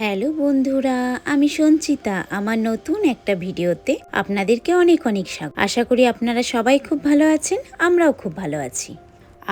Hello বন্ধুরা, আমি সঞ্চিতা। আমার নতুন একটা ভিডিওতে আপনাদেরকে অনেক অনেক স্বাগত। আশা করি আপনারা সবাই খুব ভালো আছেন, আমরাও খুব ভালো আছি।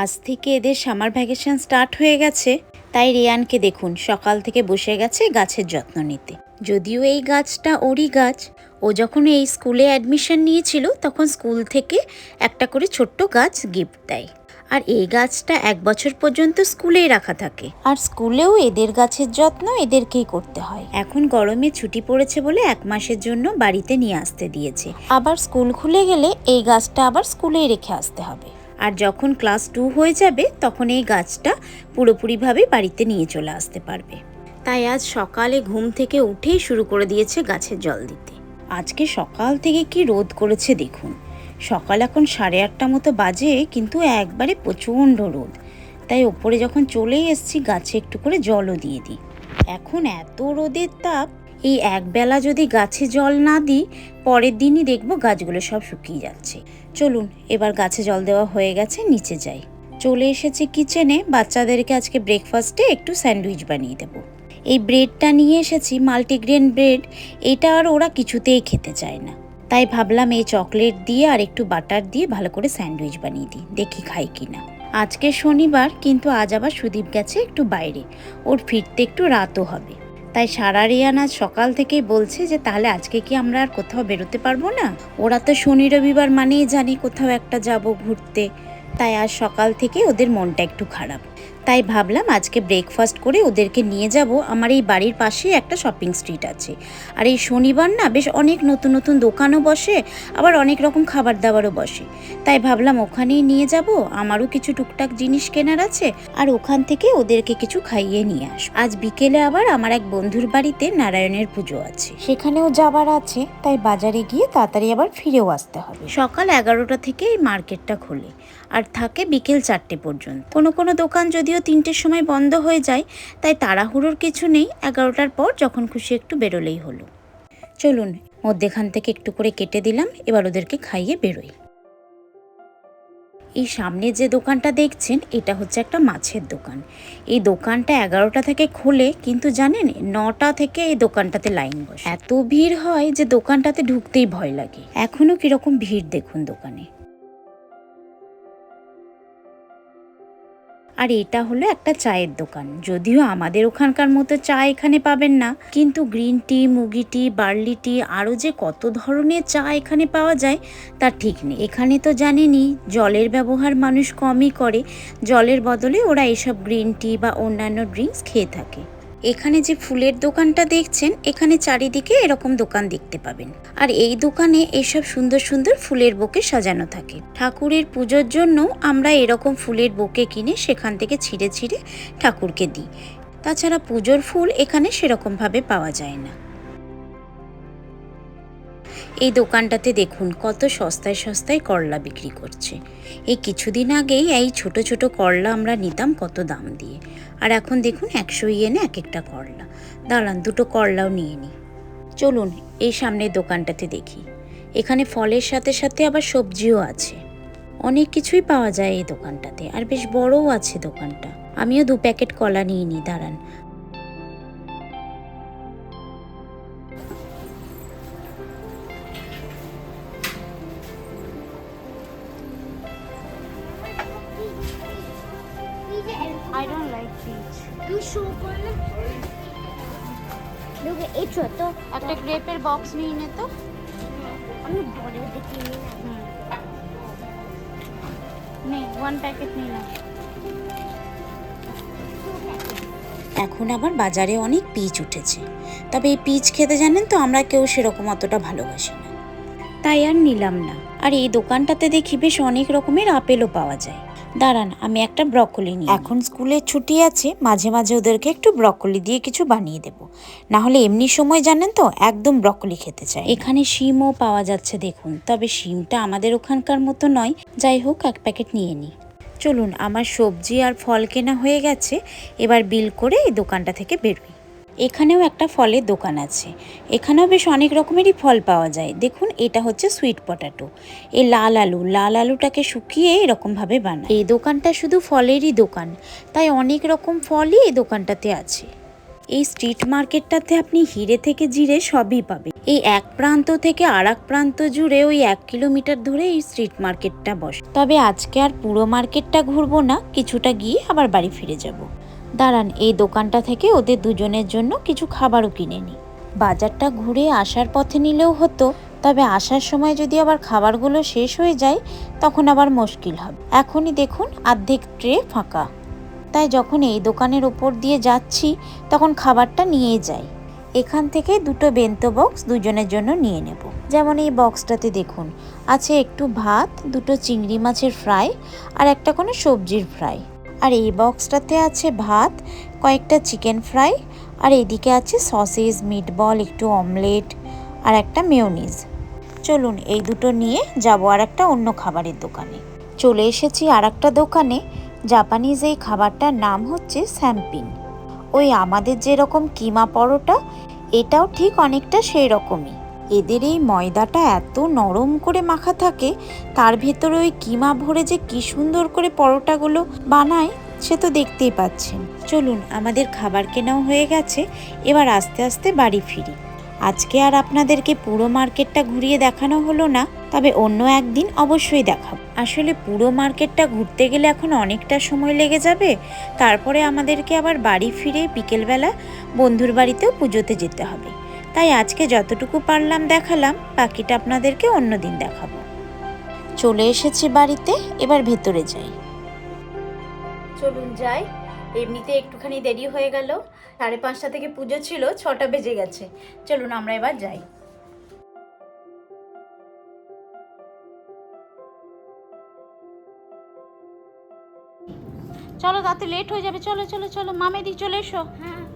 আজ থেকে এদের সামার ভ্যাকেশন স্টার্ট হয়ে গেছে। তাই রিয়ানকে দেখুন, সকাল থেকে বসে গেছে গাছের যত্ন নিতে। যদিও এই গাছটা ওরই গাছ, ও যখন এই স্কুলে অ্যাডমিশন নিয়েছিল, তখন স্কুল থেকে একটা করে ছোট্ট গাছ গিফট দেয়। আর এই গাছটা এক বছর পর্যন্ত স্কুলেই রাখা থাকে। আর স্কুলেও এদের গাছের যত্ন এদেরকেই করতে হয়। এখন গরমে ছুটি পড়েছে বলে এক মাসের জন্য বাড়িতে নিয়ে আসতে দিয়েছে। আবার স্কুল খুলে গেলে এই গাছটা আবার স্কুলেই রেখে আসতে হবে। আর যখন ক্লাস টু হয়ে যাবে তখন এই গাছটা পুরোপুরিভাবে বাড়িতে নিয়ে চলে আসতে পারবে। তাই আজ সকালে ঘুম থেকে উঠেই শুরু করে দিয়েছে গাছের জল দিতে। আজকে সকাল থেকে কি রোদ করেছে দেখুন। সকাল এখন সাড়ে আটটা মতো বাজে, কিন্তু একবারে প্রচণ্ড রোদ। তাই ওপরে যখন চলেই এসছি, গাছে একটু করে জলও দিয়ে দিই। এখন এত রোদের তাপ, এই একবেলা যদি গাছে জল না দিই, পরের দিনই দেখব গাছগুলো সব শুকিয়ে যাচ্ছে। চলুন, এবার গাছে জল দেওয়া হয়ে গেছে, নিচে যাই। চলে এসেছি কিচেনে, বাচ্চাদেরকে আজকে ব্রেকফাস্টে একটু স্যান্ডউইচ বানিয়ে দেবো। এই ব্রেডটা নিয়ে এসেছি, মাল্টিগ্রেন ব্রেড, এটা আর ওরা কিছুতেই খেতে চায় না। তাই ভাবলাম এই চকলেট দিয়ে আর একটু বাটার দিয়ে ভালো করে স্যান্ডউইচ বানিয়ে দিই, দেখি খাই কি না আজকে শনিবার, কিন্তু আজ আবার সুদীপ গেছে একটু বাইরে। ওর ফিরতে একটু রাতও হবে। তাই সারা রিয়ান আজ সকাল থেকেই বলছে যে, তাহলে আজকে কি আমরা আর কোথাও বেরোতে পারব না? ওরা তো শনি রবিবার মানেই জানি কোথাও একটা যাব ঘুরতে। তাই আজ সকাল থেকে ওদের মনটা একটু খারাপ। তাই ভাবলাম আজকে ব্রেকফাস্ট করে ওদেরকে নিয়ে যাব। আমার এই বাড়ির পাশেই একটা শপিং স্ট্রিট আছে। আর এই শনিবার না বেশ অনেক নতুন নতুন দোকানও বসে, আবার অনেক রকম খাবার দাবারও বসে। তাই ভাবলাম ওখানেই নিয়ে যাব। আমারও কিছু টুকটাক জিনিস কেনার আছে, আর ওখান থেকে ওদেরকে কিছু খাইয়ে নিয়ে আস। আজ বিকেলে আবার আমার এক বন্ধুর বাড়িতে নারায়ণের পুজো আছে। সেখানেও যাবার আছে, তাই বাজারে গিয়ে তাড়াতাড়ি আবার ফিরেও আসতে হবে। সকাল এগারোটা থেকে এই মার্কেটটা খোলে। আর থাকে বিকেল চারটে পর্যন্ত। কোনো কোনো দোকান যদিও তিনটের সময় বন্ধ হয়ে যায়, তাই তাড়াহুড়োর কিছু নেই। এগারোটার পর যখন খুশি একটু বেরোলেই হলো। চলুন, মধ্যেখান থেকে একটু করে কেটে দিলাম, এবার ওদেরকে খাইয়ে বেরোই। এই সামনে যে দোকানটা দেখছেন, এটা হচ্ছে একটা মাছের দোকান। এই দোকানটা এগারোটা থেকে খোলে, কিন্তু জানেন, নটা থেকে এই দোকানটাতে লাইন বসে। এত ভিড় হয় যে দোকানটাতে ঢুকতেই ভয় লাগে। এখনও কীরকম ভিড় দেখুন দোকানে। আর এটা হলো একটা চায়ের দোকান। যদিও আমাদের ওখানকার মতো চা এখানে পাবেন না, কিন্তু গ্রিন টি, মুগি টি, বার্লি টি, আরও যে কত ধরনের চা এখানে পাওয়া যায়, তা ঠিক নেই। এখানে তো জানেনই, জলের ব্যবহার মানুষ কমই করে। জলের বদলে ওরা এসব গ্রিন টি বা অন্যান্য ড্রিঙ্কস খেয়ে থাকে। এখানে যে ফুলের দোকানটা দেখছেন, এখানে চারিদিকে এরকম দোকান দেখতে পাবেন। আর এই দোকানে এইসব সুন্দর সুন্দর ফুলের বোকে সাজানো থাকে। ঠাকুরের পুজোর জন্য আমরা এরকম ফুলের বোকে কিনে সেখান থেকে ছিঁড়ে ছিঁড়ে ঠাকুরকে দিই। তাছাড়া পুজোর ফুল এখানে সেরকমভাবে পাওয়া যায় না। এই দোকানটাতে দেখুন কত সস্তায় সস্তায় করলা বিক্রি করছে। এই কিছুদিন আগেই এই ছোট ছোট করলা আমরা নিতাম কত দাম দিয়ে। আর এখন দেখুন একশো ইয়েনে এক একটা করলা। দাঁড়ান, দুটো করলাও নিয়ে নিই। চলুন, এই সামনের দোকানটাতে দেখি। এখানে ফলের সাথে সাথে আবার সবজিও আছে। অনেক কিছুই পাওয়া যায় এই দোকানটাতে, আর বেশ বড়ও আছে দোকানটা। আমিও দু প্যাকেট কলা নিয়ে নিই, দাঁড়ান। করলে? লোক এই ছোট একটা গ্রেপের বক্স নিয়ে নে তো। আমি বড় দেখি না। নে ওয়ান প্যাকেট নিয়ে না। এখন আবার বাজারে অনেক পিচ উঠেছে। তবে এই পিচ খেতে জানেন তো আমরা কেউ সেরকম অতটা ভালোবাসি না। তাই আর নিলাম না। আর এই দোকানটাতে দেখি বেশ অনেক রকমের আপেলও পাওয়া যায়। দাঁড়ান আমি একটা ব্রকলি নিই। এখন স্কুলের ছুটি আছে মাঝে মাঝে ওদেরকে একটু ব্রকলি দিয়ে কিছু বানিয়ে দেব। না হলে এমনি সময় জানেন তো একদম ব্রকলি খেতে চায় এখানে শিমও পাওয়া যাচ্ছে দেখুন। তবে শিমটা আমাদের ওখানকার মতো নয়। যাই হোক এক প্যাকেট নিয়ে নিই। চলুন আমার সবজি আর ফল কেনা হয়ে গেছে। এবার বিল করে এই দোকানটা থেকে বেরোই এখানেও একটা ফলের দোকান আছে। এখানেও বেশ অনেক রকমেরই ফল পাওয়া যায়। দেখুন, এটা হচ্ছে সুইট পটাটো এই লাল আলু, লাল আলুটাকে শুকিয়ে এরকমভাবে বানায়। এই দোকানটা শুধু ফলেরই দোকান, তাই অনেক রকম ফলই এই দোকানটাতে আছে। এই স্ট্রিট মার্কেটটাতে আপনি হিরে থেকে জিরে সবই পাবে এই এক প্রান্ত থেকে আর প্রান্ত জুড়ে ওই এক কিলোমিটার ধরে এই স্ট্রিট মার্কেটটা বসে। তবে আজকে আর পুরো মার্কেটটা ঘুরবো না, কিছুটা গিয়ে আবার বাড়ি ফিরে যাব। দাঁড়ান, এই দোকানটা থেকে ওদের দুজনের জন্য কিছু খাবারও কিনে নিই। বাজারটা ঘুরে আসার পথে নিলেও হতো, তবে আসার সময় যদি আবার খাবারগুলো শেষ হয়ে যায়, তখন আবার মুশকিল হবে। এখনই দেখুন, অর্ধেক ট্রে ফাঁকা। তাই যখন এই দোকানের ওপর দিয়ে যাচ্ছি, তখন খাবারটা নিয়ে যাই। এখান থেকে দুটো বেন্তো বক্স দুজনের জন্য নিয়ে নেব। যেমন এই বক্সটাতে দেখুন, আছে একটু ভাত, দুটো চিংড়ি মাছের ফ্রাই, আর একটা কোনো সবজির ফ্রাই। আর এই বক্সটাতে আছে ভাত, কয়েকটা চিকেন ফ্রাই, আর এদিকে আছে সসেজ মিটবল, একটু অমলেট, আর একটা মেয়োনিজ। চলুন এই দুটো নিয়ে যাব আর একটা অন্য খাবারের দোকানে। চলে এসেছি আর একটা দোকানে, জাপানিজ এই খাবারটার নাম হচ্ছে স্যাম্পিং ওই আমাদের যেরকম কিমা পরোটা, এটাও ঠিক অনেকটা সেই রকমই এদের এই ময়দাটা এত নরম করে মাখা থাকে, তার ভেতরে ওই কিমা ভরে যে কি সুন্দর করে পরোটাগুলো বানায়, সে তো দেখতেই পাচ্ছেন। চলুন, আমাদের খাবার কেনাও হয়ে গেছে, এবার আস্তে আস্তে বাড়ি ফিরি। আজকে আর আপনাদেরকে পুরো মার্কেটটা ঘুরিয়ে দেখানো হলো না, তবে অন্য একদিন অবশ্যই দেখাবো। আসলে পুরো মার্কেটটা ঘুরতে গেলে এখন অনেকটা সময় লেগে যাবে, তারপরে আমাদেরকে আবার বাড়ি ফিরে বিকেলবেলা বন্ধুর বাড়িতেও পুজোতে যেতে হবে। তাই আজকে যতটুকু পারলাম দেখালাম বাকিটা আপনাদেরকে অন্য দিন দেখাবো। চলে এসেছি বাড়িতে এবার ভেতরে যাই। চলুন যাই। এমনিতে একটুখানি দেরি হয়ে গেল। সাড়ে পাঁচটা থেকে পুজো ছিল ছটা বেজে গেছে। চলুন আমরা এবার যাই। চলো তাতে লেট হয়ে যাবে। চলো চলো চলো। মামেদি চলে এসো। হ্যাঁ।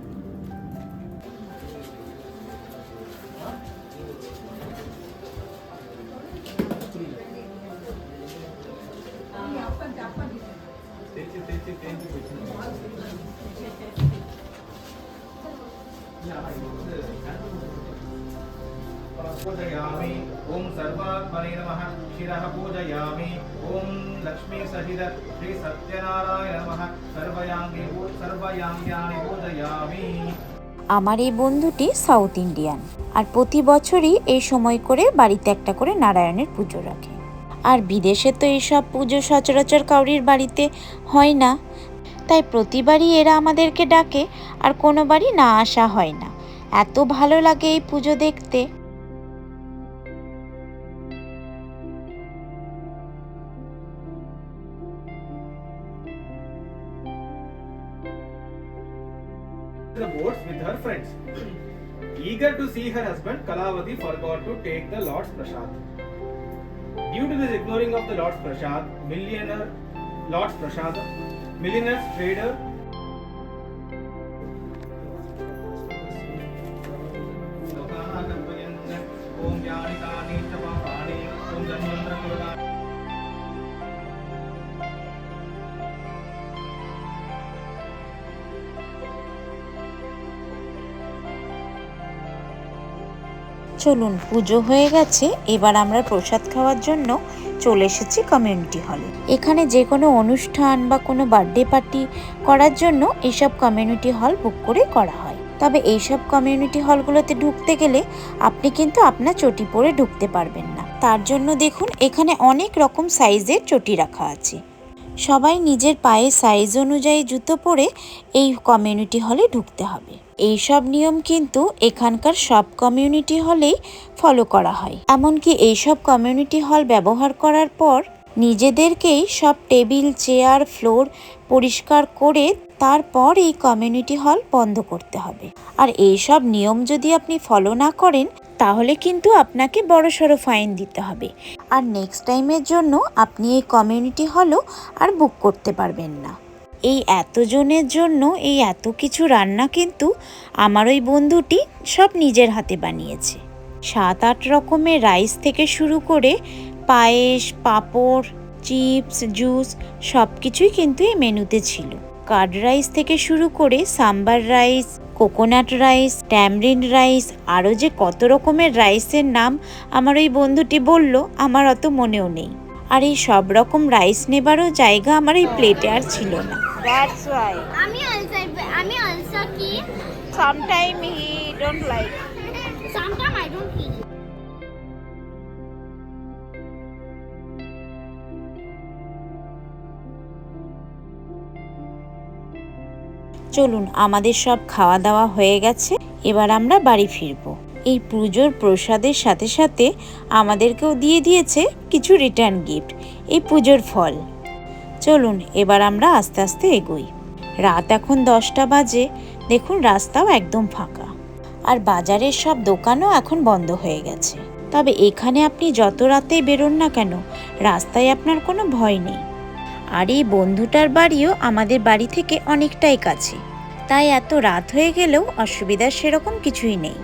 पूजयामि ॐ सर्वात्मने नमः शिरः पूजयामि ॐ लक्ष्मी सहित श्री सत्यनारायण नमः सर्वयाङ्गे पू- सर्वयाङ्ग्यानि पूजयामि আমার এই বন্ধুটি সাউথ ইন্ডিয়ান আর প্রতি বছরই এই সময় করে বাড়িতে একটা করে নারায়ণের পুজো রাখে আর বিদেশে তো এইসব পুজো সচরাচর কাউরির বাড়িতে হয় না তাই প্রতিবারই এরা আমাদেরকে ডাকে আর কোনো বাড়ি না আসা হয় না এত ভালো লাগে এই পুজো দেখতে the boats with her friends. Eager to see her husband, Kalavati forgot to take the Lord's Prasad. Due to this ignoring of the Lord's Prasad, millionaire Lord's Prasad, millionaire trader চলুন, পুজো হয়ে গেছে, এবার আমরা প্রসাদ খাওয়ার জন্য চলে এসেছি কমিউনিটি হলে এখানে যে কোনো অনুষ্ঠান বা কোনো বার্থডে পার্টি করার জন্য এইসব কমিউনিটি হল বুক করে করা হয়। তবে এইসব কমিউনিটি হলগুলোতে ঢুকতে গেলে আপনি কিন্তু আপনার চটি পরে ঢুকতে পারবেন না। তার জন্য দেখুন, এখানে অনেক রকম সাইজের চটি রাখা আছে। সবাই নিজের পায়ে সাইজ অনুযায়ী জুতো পরে এই কমিউনিটি হলে ঢুকতে হবে। এই সব নিয়ম কিন্তু এখানকার সব কমিউনিটি হলেই ফলো করা হয়। এমনকি এইসব কমিউনিটি হল ব্যবহার করার পর নিজেদেরকেই সব টেবিল, চেয়ার, ফ্লোর পরিষ্কার করে তারপর এই কমিউনিটি হল বন্ধ করতে হবে। আর এই সব নিয়ম যদি আপনি ফলো না করেন, তাহলে কিন্তু আপনাকে বড়সড় ফাইন দিতে হবে। আর নেক্সট টাইমের জন্য আপনি এই কমিউনিটি হলও আর বুক করতে পারবেন না। এই এতজনের জন্য এই এত কিছু রান্না কিন্তু আমার ওই বন্ধুটি সব নিজের হাতে বানিয়েছে। সাত আট রকমের রাইস থেকে শুরু করে পায়েস, পাঁপড়, চিপস, জুস সব কিছুই কিন্তু এই মেনুতে ছিল। কার্ড রাইস থেকে শুরু করে sambar rice, coconut rice, tamarind rice, আরও যে কত রকমের রাইসের নাম আমার ওই বন্ধুটি বলল, আমার অত মনেও নেই। আর এই সব রকম রাইস নেবারও জায়গা আমার এই প্লেটে আর ছিল না। That's why. আমি আলসা আমি আলসা কি Sometime he don't like. Sometime I don't eat চলুন আমাদের সব খাওয়া দাওয়া হয়ে গেছে এবার আমরা বাড়ি ফিরব এই পুজোর প্রসাদের সাথে সাথে আমাদেরকেও দিয়ে দিয়েছে কিছু রিটার্ন গিফট এই পুজোর ফল চলুন, এবার আমরা আস্তে আস্তে এগোই। রাত এখন দশটা বাজে, দেখুন রাস্তাও একদম ফাঁকা। আর বাজারের সব দোকানও এখন বন্ধ হয়ে গেছে। তবে এখানে আপনি যত রাতেই বেরোন না কেন, রাস্তায় আপনার কোনো ভয় নেই। আর এই বন্ধুটার বাড়িও আমাদের বাড়ি থেকে অনেকটাই কাছে। তাই এত রাত হয়ে গেলেও অসুবিধার সেরকম কিছুই নেই।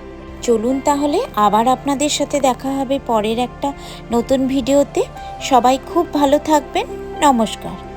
চলুন তাহলে, আবার আপনাদের সাথে দেখা হবে পরের একটা নতুন ভিডিওতে। সবাই খুব ভালো থাকবেন। নমস্কার।